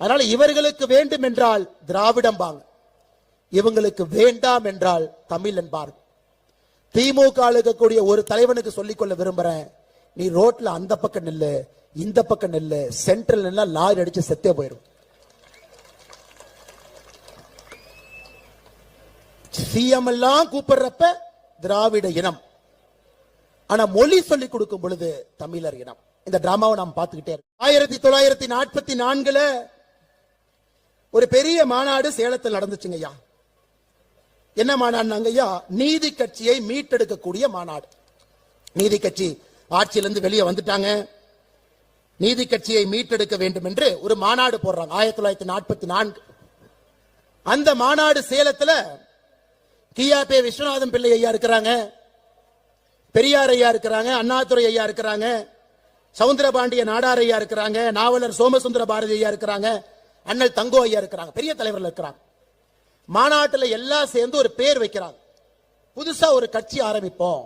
அதனால இவர்களுக்கு வேண்டும் என்றால் திராவிடம் பாங்க இவங்களுக்கு வேண்டாம் என்றால் தமிழ் என்பார் திமுக இருக்கக்கூடிய ஒரு தலைவனுக்கு சொல்லிக்கொள்ள விரும்புறேன். நீ ரோட்ல அந்த பக்கம் நில்லு இந்த பக்கம் நில்லு சென்ட்ரல் நின்னா லாரி அடிச்சு செத்தே போயிடும் சிஎம் எல்லாம் கூப்பிடுறப்ப திராவிட இனம். ஆனா மொழி சொல்லி கொடுக்கும் பொழுது தமிழர் இனம். இந்த டிராமாவை நாம் பார்த்துக்கிட்டே இருக்கோம். ஆயிரத்தி தொள்ளாயிரத்தி நாற்பத்தி நான்குல ஒரு பெரிய மாநாடு சேலத்தில் நடந்துச்சுங்க ஐயா. என்ன மாநாடுனாங்க ஐயா? நீதி கட்சியை மீட்டெடுக்கக்கூடிய மாநாடு. நீதி கட்சி ஆட்சியிலிருந்து வெளியே வந்துட்டாங்க. நீதி கட்சியை மீட்டெடுக்க வேண்டும் என்று ஒரு மாநாடு போடுறாங்க. ஆயிரத்தி தொள்ளாயிரத்தி நாற்பத்தி நான்கு. அந்த மாநாடு சேலத்துல கியாபே விஸ்வநாதன் பிள்ளை ஐயா இருக்கிறாங்க. பெரியார் ஐயா இருக்கிறாங்க. அண்ணாதுரை ஐயா இருக்கிறாங்க. சவுந்தரபாண்டிய நாடார் ஐயா இருக்கிறாங்க. நாவலர் சோமசுந்தர பாரதி ஐயா இருக்கிறாங்க. அண்ணல் தங்கோ ஐயா இருக்கிறாங்க பெரிய தலைவர்கள் இருக்கிறாங்க. மாநாட்டில் எல்லாம் சேர்ந்து ஒரு பேர் வைக்கிறாங்க. புதுசா ஒரு கட்சி ஆரம்பிப்போம்.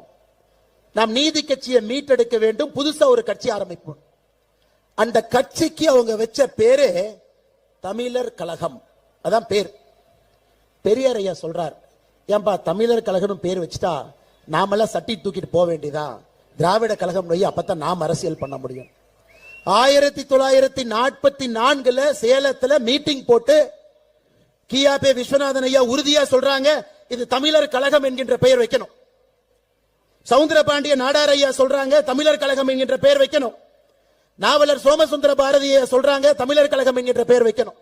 நாம் நீதி கட்சியை மீட்டெடுக்க வேண்டும் புதுசா ஒரு கட்சி ஆரம்பிப்போம். அந்த கட்சிக்கு அவங்க வச்ச பேரு தமிழர் கழகம். அதான் பேர். பெரியார் ஐயா சொல்றார் ஏன்பா தமிழர் கழகம் பேர் வச்சுட்டா நாமெல்லாம் சட்டி தூக்கிட்டு போக வேண்டியதான் திராவிட கழகம் நோய் அப்பதான் நாம் அரசியல் பண்ண முடியும். ஆயிரத்தி தொள்ளாயிரத்தி நாற்பத்தி நான்குல சேலத்துல மீட்டிங் போட்டு கியாபே விஸ்வநாதன் ஐயா உறுதியா சொல்றாங்க இது தமிழர் கழகம் என்கின்ற பெயர் வைக்கணும். சவுந்தரபாண்டிய நாடார் ஐயா சொல்றாங்க தமிழர் கழகம் என்கின்ற பெயர் வைக்கணும். நாவலர் சோமசுந்தர பாரதி சொல்றாங்க தமிழர் கழகம் என்கின்ற பெயர் வைக்கணும்.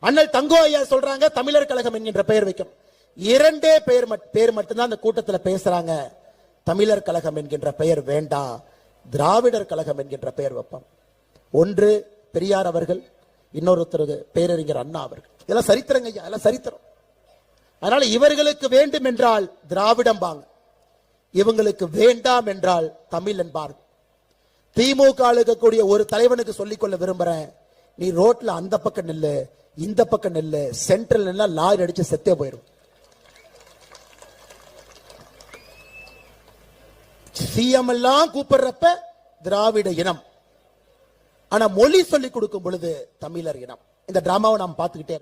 அண்ணல் தங்கோ ஐயா சொல்றாங்க தமிழர் கழகம் என்கின்ற பெயர் வைக்கணும். இரண்டே பெயர் மட்- பேர் மட்டும்தான் அந்த கூட்டத்தில் பேசுறாங்க. தமிழர் கழகம் என்கின்ற பெயர் வேண்டாம் திராவிடர் கழகம் என்கின்ற பெயர் வைப்பான் ஒன்று பெரியார் அவர்கள் இன்னொருத்தருக்கு பேரறிஞர் அண்ணா அவர்கள். இதெல்லாம் சரித்திரங்க ஐயா இதெல்லாம் சரித்திரம். அதனால இவர்களுக்கு வேண்டும் என்றால் திராவிடம் பாங்க இவங்களுக்கு வேண்டாம் என்றால் தமிழ் என்பார்கள். திமுக இருக்கக்கூடிய ஒரு தலைவனுக்கு சொல்லிக்கொள்ள விரும்புறேன் நீ ரோட்ல அந்த பக்கம் நில்லு இந்த பக்கம் நில்லு சென்ட்ரல் நின்னா லாரி அடிச்சு செத்தே போயிடும் சிஎம் எல்லாம் கூப்பிடுறப்ப திராவிட இனம். ஆனா மொழி சொல்லிக் கொடுக்கும் பொழுது தமிழர் இனம். இந்த டிராமாவை நாம் பார்த்துக்கிட்டே